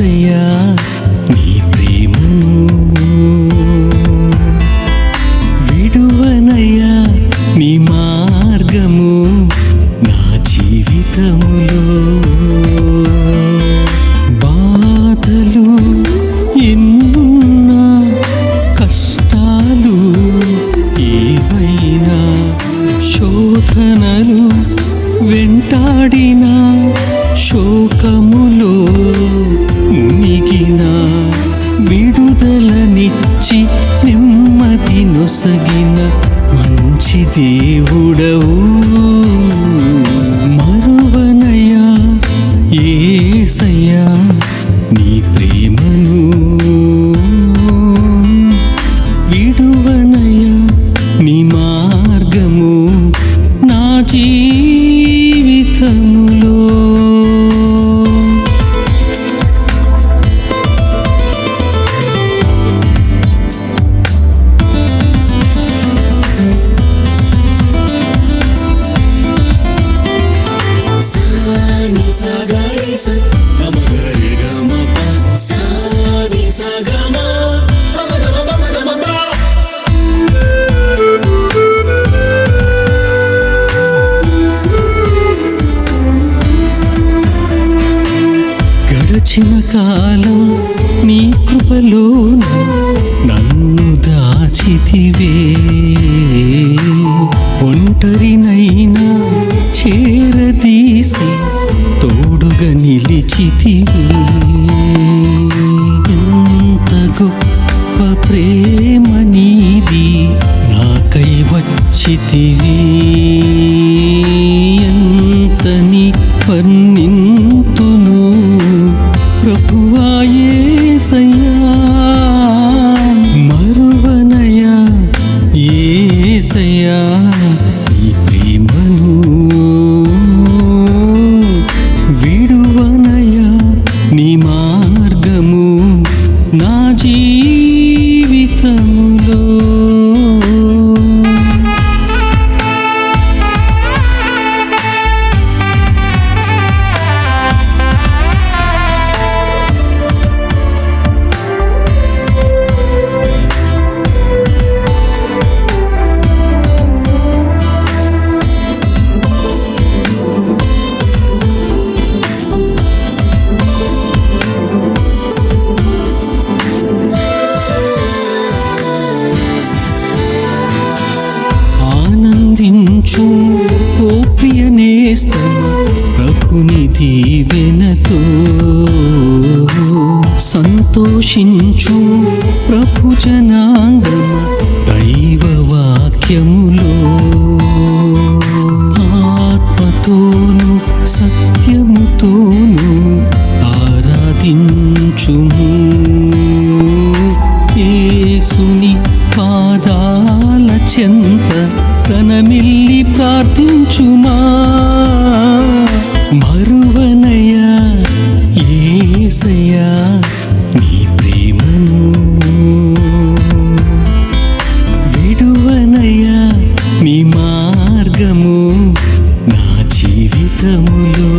నీ ప్రేమను విడువనయ్యా నీ మార్గము నా జీవితములో. బాధలు ఎన్నున్నా కష్టాలు ఏవైనా శోధనలు వెంటాడిన శోకము దేవుడవు. గడిచిన కాలం నీ కృపలోన నన్ను దాచితివే. ఒంటరినైనా చేరదీసి తోడుగా నిలిచితివే. ఎంత గొప్ప ప్రేమ నీది నాకై వచ్చితివే. ఎంతని వర్ణింతును సంతోషించు ప్రభు జనాంగమ దైవ వాక్యములో ఆత్మతోను సత్యముతోను ఆరాధించుము. ఏసుని పాదాల చెంత ప్రణమిల్లి ప్రార్థించుమా. మరువనయ ఏసయా నీ మార్గము నా జీవితములో.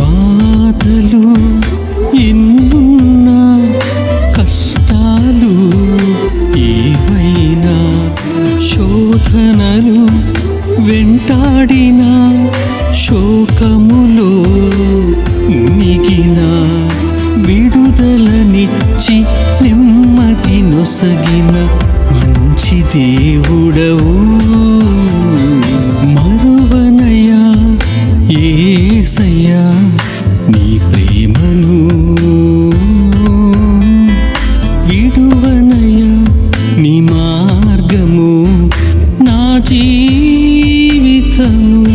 బాధలు ఎన్నున్నా కష్టాలు ఏవైనా శోధనలు వెంటాడిన శోకములో మునిగిన విడుదలనిచ్చి నెమ్మది నొసగిన మంచి దేవుడవు. మరువనయా ఏసయ్యా నీ ప్రేమను. విడువనయా నీ మార్గము నా జీవితము.